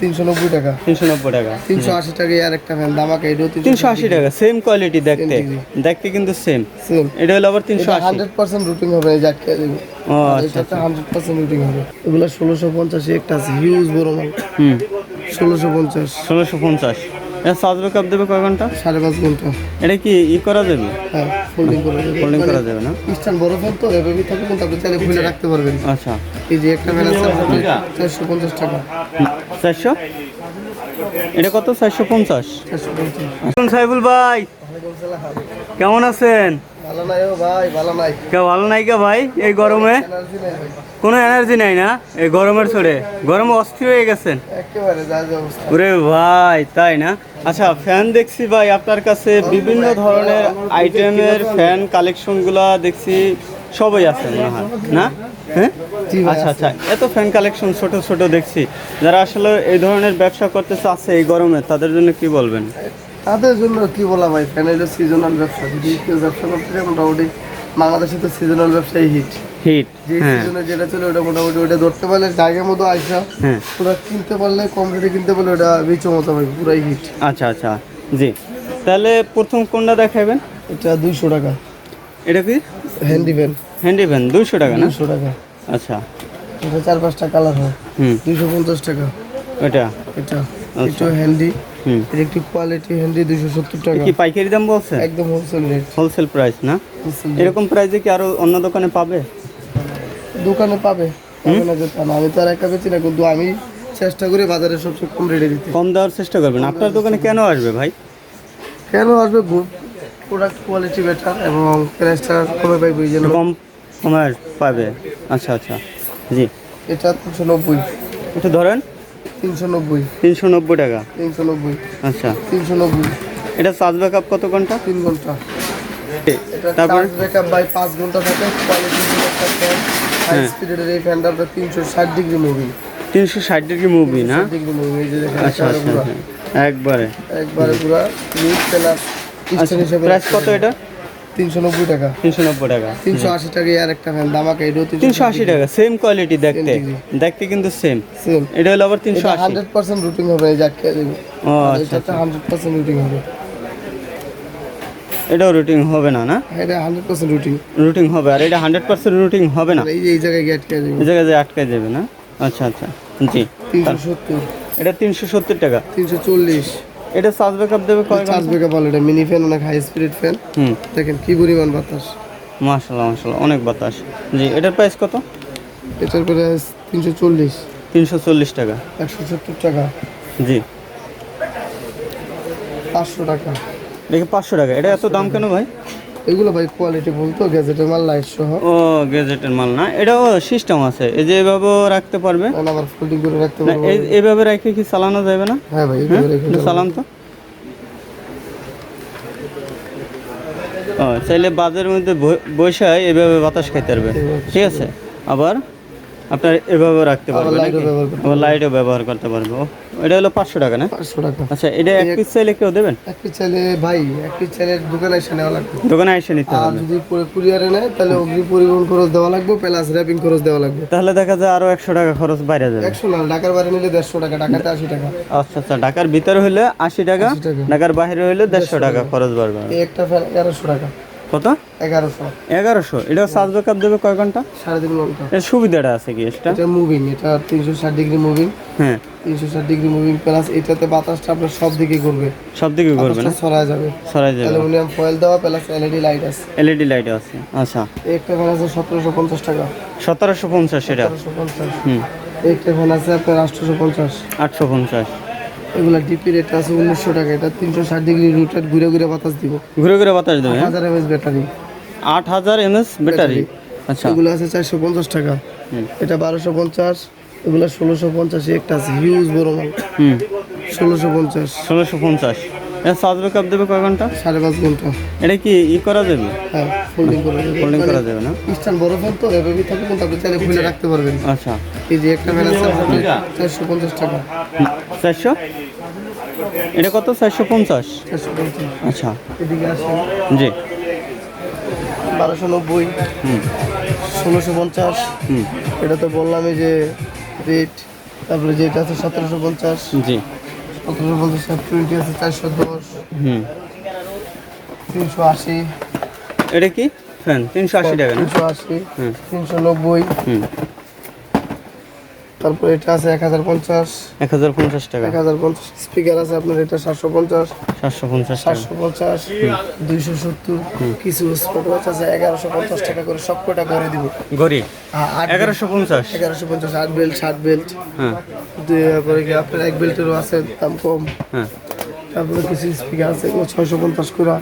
তিনশো নব্বই টাকা। তিনশো নব্বই টাকা। তিনশো আশি টাকা আর একটা ফ্যান দামাকা এটাও তিনশো আশি টাকা। সেম কোয়ালিটি দেখতে। দেখতে কিন্তু সেম সেম এটা হলো আবার তিনশো আশি। হান্ড্রেড পার্সেন্ট রুটিং হবে এই জাটকে দেবো ও আচ্ছা হান্ড্রেড পার্সেন্ট রুটিং হবে। এগুলো ষোলোশো পঞ্চাশে একটা আছে হিউজ বড় মাল। হুম। ষোলোশো পঞ্চাশ। ষোলোশো পঞ্চাশ। এটা চার্জ ব্যাকআপ দেবে কয় ঘণ্টা? সাড়ে পাঁচ ঘণ্টা। এটা কি ই করা যাবে? হ্যাঁ ফোল্ডিং করে ফোল্ডিং করা যাবে না? স্ট্যান্ড বড় ফোন তো থাকবে কিন্তু আপনি চাইলে খুলে রাখতে পারবেন। আচ্ছা। এই যে একটা আছে চারশো পঞ্চাশ টাকা। চারশো? এটা কত? চারশো পঞ্চাশ? সাইবুল ভাই। কেমন আছেন? ভালো নাই ও ভাই ভালো নাই। ভালো নাই কে ভাই এই গরমে? কোনো এনার্জি নাই না? এই গরমের ছড়ে গরমে অস্থির হয়ে গেছেন। ওরে ভাই তাই না? আচ্ছা ফ্যান দেখছি ভাই আপনার কাছে বিভিন্ন ধরনের আইটেমের ফ্যান কালেকশনগুলা দেখছি সবই আছে মনে হয় না? হ্যাঁ? আচ্ছা আচ্ছা এত ফ্যান কালেকশন ছোট ছোট দেখছি। যারা আসলে এই ধরনের ব্যবসা করতে চাচ্ছে এই গরমে তাদের জন্য কি বলবেন? তাদের জন্য কি বলা ভাই ফ্যান হলো সিজনাল ব্যবসা। যদি কেউ ব্যবসা করতে মোটামুটি বাংলাদেশে তো সিজনাল ব্যবসায় হিট হিট যে হ্যাঁ। সিজনে যেটা চলে ওটা মোটামুটি ওটা ধরতে পারলে জায়গার মতো আইসা হ্যাঁ। পুরো কিনতে পারলে কম রেটে কিনতে পারলে ওটা বিচো মতো ভাই পুরাই হিট আচ্ছা আচ্ছা। জি। তাহলে প্রথম কোনটা দেখাবেন এটা দুইশো টাকা। এটা কি? হ্যান্ডি ফ্যান হ্যান্ডি ফ্যান দুইশো টাকা না? দুশো টাকা। আচ্ছা। এটা চার পাঁচটা কালার হয়। হুম। দুইশো পঞ্চাশ টাকা। এটা। এটা এটা হ্যান্ডি হুম। এর একটি কোয়ালিটি হ্যান্ডি দুইশো সত্তর টাকা। কি পাইকারি দাম বলছে? একদম হোলসেল রেট হোলসেল প্রাইস না? এরকম প্রাইসে কি আরও অন্য দোকানে পাবে? দোকানে পাবে। পাবে না। আমি তো আর একা বেচি না কিন্তু আমি চেষ্টা করি বাজারে সবচেয়ে কম রেটে দিতে। কম দেওয়ার চেষ্টা করবেন। আপনার দোকানে কেন আসবে ভাই? কেন আসবে? প্রোডাক্ট কোয়ালিটি বেটার এবং প্রাইসটা কমে পাইবে এই জন্য কম কমার পাবে। আচ্ছা আচ্ছা। জি। এটা তিনশো নব্বই। একটু ধরেন। তিনশো নব্বই। তিনশো নব্বই টাকা। তিনশো নব্বই। আচ্ছা। তিনশো নব্বই। এটা চার্জ ব্যাকআপ কত ঘণ্টা? তিন ঘণ্টা। এটা তারপর? চার্জ ব্যাকআপ বাই পাঁচ ঘণ্টা থাকে কোয়ালিটি হাই স্পিডের এই ফ্যানটা আপনার তিনশো ষাট ডিগ্রি মুভি তিনশো ষাট ডিগ্রি মুভি না ডিগ্রি মুভি যে দেখেন আচ্ছা আচ্ছা। একবারে। একবারে পুরা নিট প্লাস প্রাইস কত এটা? তিনশো নব্বই টাকা। তিনশো নব্বই টাকা। তিনশো আশি টাকা আর একটা ফ্যান দামাকে এটাও তিনশো আশি টাকা সেম কোয়ালিটি দেখতে। দেখতে কিন্তু সেম সেম এটা হলো আবার তিনশো হান্ড্রেড পার্সেন্ট রুটিং হবে এই জাটকে ও আচ্ছা হান্ড্রেড পার্সেন্ট রুটিং হবে। এটাও রুটিং হবে না না? এটা হান্ড্রেড পার্সেন্ট রুটিং রুটিং হবে আর এটা হান্ড্রেড পার্সেন্ট রুটিং হবে না? এই যে এই জায়গায় গিয়ে আটকে দেবো। এই জায়গায় যে আটকে যাবে না? আচ্ছা আচ্ছা। জি। তিনশো সত্তর। এটা তিনশো সত্তর টাকা। তিনশো চল্লিশ। এটা চার্জ ব্যাকআপ দেবে কয় চার্জ ব্যাকআপ বলে এটা মিনি ফ্যান অনেক হাই স্পিড ফ্যান হুম। দেখেন কি পরিমাণ বাতাস। মাশাল্লাহ মাশাল্লাহ অনেক বাতাস। জি এটার প্রাইস কত? এটার পরে তিনশো চল্লিশ। তিনশো চল্লিশ টাকা। একশো সত্তর টাকা। জি। পাঁচশো টাকা। দেখে পাঁচশো টাকা। এটা এত দাম কেন ভাই? এগুলো ভাই কোয়ালিটি বলতো গ্যাজেটের মাল লাইট সহ। ও গ্যাজেটের মাল না? এটাও সিস্টেম আছে। এই যে এভাবেও রাখতে পারবে? আবার ফোল্ডিং করে রাখতে না পারব এই- এইভাবে রেখে কি চালানো যাবে না? হ্যাঁ ভাই হ্যাঁ চালান তো। ও চাইলে বাজারের মধ্যে বসে এভাবে বাতাস খাইতে পারবে। ঠিক আছে? আবার? আপনার এভাবে রাখতে আবার পারবে লাইটও ব্যবহার করতে আবার লাইটও ব্যবহার করতে পারবে। এটা হলো পাঁচশো টাকা না? পাঁচশো টাকা। আচ্ছা এটা এক পিস চাইলে কেউ দেবেন? এক পিস চাইলে ভাই এক পিস চাইলে দোকানে এসে নেওয়া লাগবে। দোকানে এসে নিতে হবে। যদি কুরিয়ারে নেয় তাহলে অগ্নি পরিবহন খরচ দেওয়া লাগবে প্লাস র্যাপিং খরচ দেওয়া লাগবে। তাহলে দেখা যায় আরও একশো টাকা খরচ বাইরে যাবে। একশো না ঢাকার বাইরে নিলে দেড়শো টাকা ঢাকাতে আশি টাকা। আচ্ছা আচ্ছা ঢাকার ভিতরে হলে আশি টাকা ঢাকার বাইরে হলে দেড়শো টাকা খরচ বাড়বে। একটা এগারোশো টাকা। কত? এগারোশো। এগারোশো। এটা চার্জ ব্যাকআপ দেবে কয় ঘণ্টা? সাড়ে তিন ঘণ্টা। এর সুবিধাটা আছে কি এটা এটা মুভিং এটা তিনশো ষাট ডিগ্রি মুভিং হ্যাঁ। তিনশো ষাট ডিগ্রি মুভিং প্লাস এটাতে বাতাসটা আপনার সব দিকে করবে সব দিকে করবে না? ছড়ায় যাবে। সরাই যাবে। অ্যালুমিনিয়াম ফয়েল দেওয়া প্লাস এলইডি লাইট আছে। এলইডি লাইট আছে। আচ্ছা। একটা ফ্যান আছে সতেরোশো পঞ্চাশ টাকা। সতেরোশো পঞ্চাশ এটা? সতেরোশো পঞ্চাশ। হুম। একটা ফ্যান আছে আপনার আটশোশো পঞ্চাশ। আটশো পঞ্চাশ। এগুলা ডিপি রেট আছে উনিশশো টাকা। এটা তিনশো ষাট ডিগ্রি রুটেড ঘুরে ঘুরে বাতাস দিব। ঘুরে ঘুরে বাতাস দেবে? হাজার এমএস ব্যাটারি আট হাজার এমএস ব্যাটারি আচ্ছা। এগুলো আছে চারশো পঞ্চাশ টাকা। এটা বারোশো পঞ্চাশ এগুলো ষোলোশো পঞ্চাশ একটা আছে হিউজ বড় মাল হুম। ষোলোশো পঞ্চাশ। ষোলোশো পঞ্চাশ। এটা চার্জ ব্যাকআপ দেবে কয় ঘণ্টা? সাড়ে পাঁচ ঘণ্টা। এটা কি ই করা যাবে? হ্যাঁ ফোল্ডিং করে দেবে ফোল্ডিং করা যাবে না? স্ট্যান্ড বড় ফোন তো এভাবেই থাকে কিন্তু আপনি চাইলে খুলে রাখতে পারবেন। আচ্ছা। এই যে একটা ফ্যান আছে চারশো পঞ্চাশ টাকা। চারশো? এটা কত? চারশো পঞ্চাশ? চারশো পঞ্চাশ। আচ্ছা। এদিকে আসেন। জি। বারোশো নব্বই। হুম। ষোলোশো পঞ্চাশ। হুম। এটা তো বললামই যে রেট তারপরে যেটা আছে সতেরোশো পঞ্চাশ। জি। সতেরোশো পঞ্চাশ টোয়েন্টি আছে চারশো দশ। হুম। তিনশো আশি। এটা কি? ফ্যান তিনশো আশি টাকা তিনশো আশি হুম। তিনশো নব্বই। হুম। তারপর এটা আছে এক হাজার পঞ্চাশ। এক হাজার পঞ্চাশ টাকা। এক হাজার পঞ্চাশ। স্পিকার আছে আপনার এটা সাতশো পঞ্চাশ। সাতশো পঞ্চাশ সাতশো পঞ্চাশ দুইশো সত্তর। কিছু স্পট ওয়াচ আছে এগারোশো পঞ্চাশ টাকা করে সব কটা করে দিব গড়ি আট এগারোশো পঞ্চাশ? এগারোশো পঞ্চাশ আট বেল্ট ষাট বেল্ট। হ্যাঁ। কি আপনার এক বেল্টেরও আছে দাম কম। হ্যাঁ। তারপরে কিছু স্পিকার আছে এগুলো ছয়শো পঞ্চাশ করে।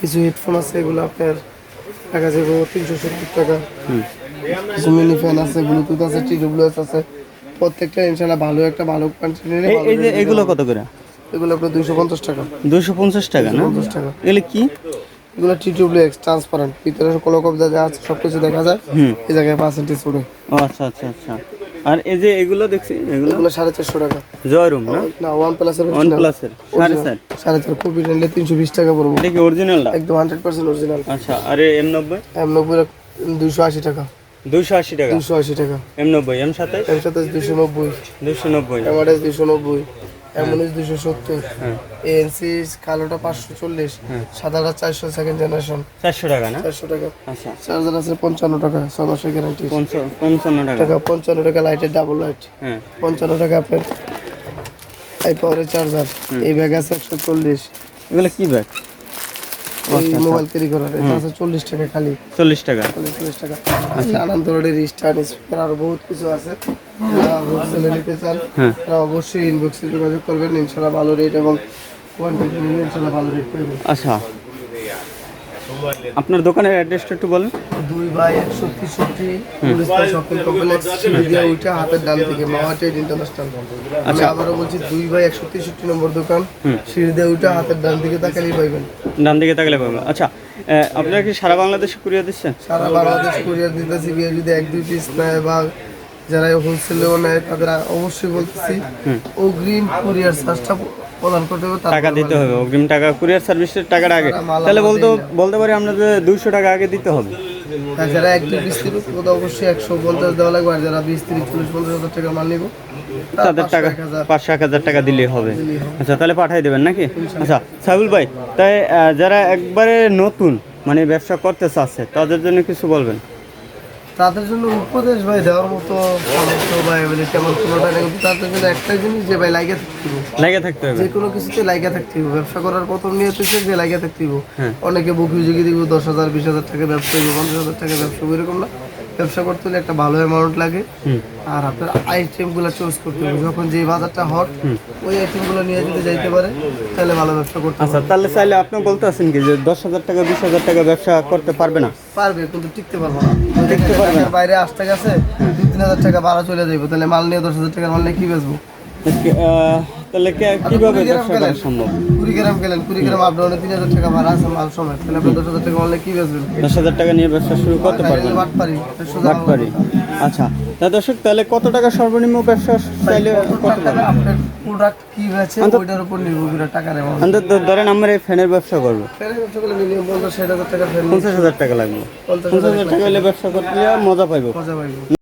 কিছু হেডফোন আছে এগুলো আপনার টাকা যাবে তিনশো সত্তর টাকা। হুম। কিছু মিনি ফ্যান আছে ব্লুটুথ আছে টিডব্লিউএস আছে। প্রত্যেকটা ইনশাল্লাহ ভালো একটা ভালো কোয়ান্টিটি নিলে এই যে এগুলো কত করে? এগুলো আপনার দুইশো পঞ্চাশ টাকা। দুশো পঞ্চাশ টাকা না? পঞ্চাশ টাকা। এগুলো কি? এগুলো টিডব্লিউএক্স ট্রান্সপারেন্ট ভিতরে কলকব যা যা আছে সব কিছু দেখা যায়। এই জায়গায় পার্সেন্টেজ উঠে ও আচ্ছা আচ্ছা আচ্ছা। আর এই যে এগুলো দেখছি এগুলো এগুলো সাড়ে চারশো টাকা। জয়রুম না? না ওয়ান প্লাসের ওয়ান প্লাসের সাড়ে চার। সাড়ে চার কপি নিলে তিনশো বিশ টাকা পড়ব। এটা কি অরিজিনালটা একদম হান্ড্রেড পার্সেন্ট অরিজিনাল আচ্ছা আর এম নব্বই? এম নব্বই দুশো আশি টাকা। দুশো আশি টাকা? দুশো আশি টাকা। এম নব্বই এম সাতাইশ এম সাতাশ দুশো নব্বই। দুশো নব্বই। এম আঠাশ দুশো নব্বই। উনিশ দুশো সত্তর। হ্যাঁ। এএনসি কালোটা পাঁচশো চল্লিশ সাদাটা চারশো সেকেন্ড জেনারেশন চারশো টাকা না? চারশো টাকা। আচ্ছা। চার্জার আছে পঞ্চান্ন টাকা ছ মাসের গ্যারান্টি পঞ্চান্ন টাকা। পঞ্চান্ন টাকা লাইটের ডাবল লাইট হ্যাঁ। পঞ্চান্ন টাকা আপনার এই পাওয়ারের চার্জার এই ব্যাগ আছে একশো চল্লিশ। এগুলো কি ব্যাগ এই মোবাইল ক্যারি করার এটা আছে চল্লিশ টাকা খালি। চল্লিশ টাকা। চল্লিশ টাকা। আচ্ছা আনন্দ রোডের স্টার স্পিকার আরও বহুত কিছু আছে। হোলসেলে নিতে চান হ্যাঁ। তারা অবশ্যই ইনবক্সে যোগাযোগ করবেন। ইনশাল্লাহ ভালো রেট এবং কোয়ান্টিটি নিলে ইনশাল্লাহ ভালো রেট পাবেন আচ্ছা। আপনার দোকানের অ্যাড্রেসটা একটু বলেন। দুই বাই একশো তেষট্টি পাই শপিং কমপ্লেক্স উঠে হাতের ডান থেকে মাওয়া ট্রেড ইন্টারন্যাশনাল আমি আবারও বলছি দুই বাই একশো তেষট্টি নম্বর দোকান সিঁড়িদিয়া উঠে হাতের ডান দিকে তাকালেই পাইবেন। ডান দিকে তাকালে পাবেন। আচ্ছা আপনারা কি সারা বাংলাদেশে কুরিয়ার দিচ্ছেন? সারা বাংলাদেশ কুরিয়ার দিতেছি যদি এক দুই পিস নেয় বা যারা হোলসেলেও নেয় তাদের অবশ্যই বলতেছি অগ্রিম কুরিয়ার চার্জটা প্রদান করতে হবে টাকা দিতে হবে অগ্রিম টাকা কুরিয়ার সার্ভিসের টাকাটা আগে। তাহলে বলতে বলতে পারি আপনাদের দুইশো টাকা আগে দিতে হবে। আর যারা এক দুই অবশ্যই একশো পঞ্চাশ দেওয়া লাগবে আর যারা বিশ তিরিশ চল্লিশ পঞ্চাশ হাজার টাকা মাল নিব তাদের টাকা পাঁচশো এক হাজার টাকা দিলেই হবে। আচ্ছা তাহলে পাঠাই দেবেন নাকি? আচ্ছা সাইবুল ভাই তাই যারা একবারে নতুন মানে ব্যবসা করতে চাচ্ছে তাদের জন্য কিছু বলবেন? তাদের জন্য উপদেশ ভাই দেওয়ার মতো বা এবিলিটি কোনোটা নেই কিন্তু তাদের জন্য একটাই জিনিস যে ভাই লাইগে থাকতে হবে লাগে থাকতে হবে। যে কোনো কিছুতে লাইগা থাকতে হবে ব্যবসা করার প্রথম নিয়ে হচ্ছে যে লাইগা থাকতে হবে হ্যাঁ। অনেকে বুকি ঝুঁকি দিব দশ হাজার বিশ হাজার টাকা ব্যবসা করব পঞ্চাশ হাজার টাকা ব্যবসা এরকম না। ব্যবসা করতে হলে একটা ভালো অ্যামাউন্ট লাগে। আর আপনার আইটেমগুলো চুজ করতে হবে। যখন যে বাজারটা হট ওই আইটেমগুলো নিয়ে যদি যাইতে পারে তাহলে ভালো ব্যবসা করতে আচ্ছা তাহলে চাইলে আপনি বলতে আছেন কি যে দশ হাজার টাকা বিশ হাজার টাকা ব্যবসা করতে পারবে না? পারবে কিন্তু টিকতে পারব না। টিকতে পারবে না? বাইরে আসতে গেছে দুই তিন হাজার টাকা ভাড়া চলে যাইবো তাহলে মাল নিয়ে দশ হাজার টাকার মাল নিয়ে কি বেচবো? তাহলে কীভাবে ব্যবসা করা সম্ভব? কুড়িগ্রাম গেলেন কুড়িগ্রাম আপ ডাউনে তিন হাজার টাকা ভাড়া আছে মাল সময় তাহলে আপনি দশ হাজার টাকা মাল কি বেচবেন? দশ হাজার টাকা নিয়ে ব্যবসা শুরু করতে পারবেন। বাট পারি বাট পারি আচ্ছা। তা দর্শক তাহলে কত টাকা সর্বনিম্ন ব্যবসা চাইলে করতে পারবেন আপনার প্রোডাক্ট কি হয়েছে ওইটার উপর নির্ভর করে টাকা নেওয়া অন্তত ধরেন আমরা এই ফ্যানের ব্যবসা করব। ফেরে ব্যবসা করলে মিনিমাম টাকা টাকা লাগবে। টাকা হলে ব্যবসা করতে মজা পাইবো। মজা পাইবো।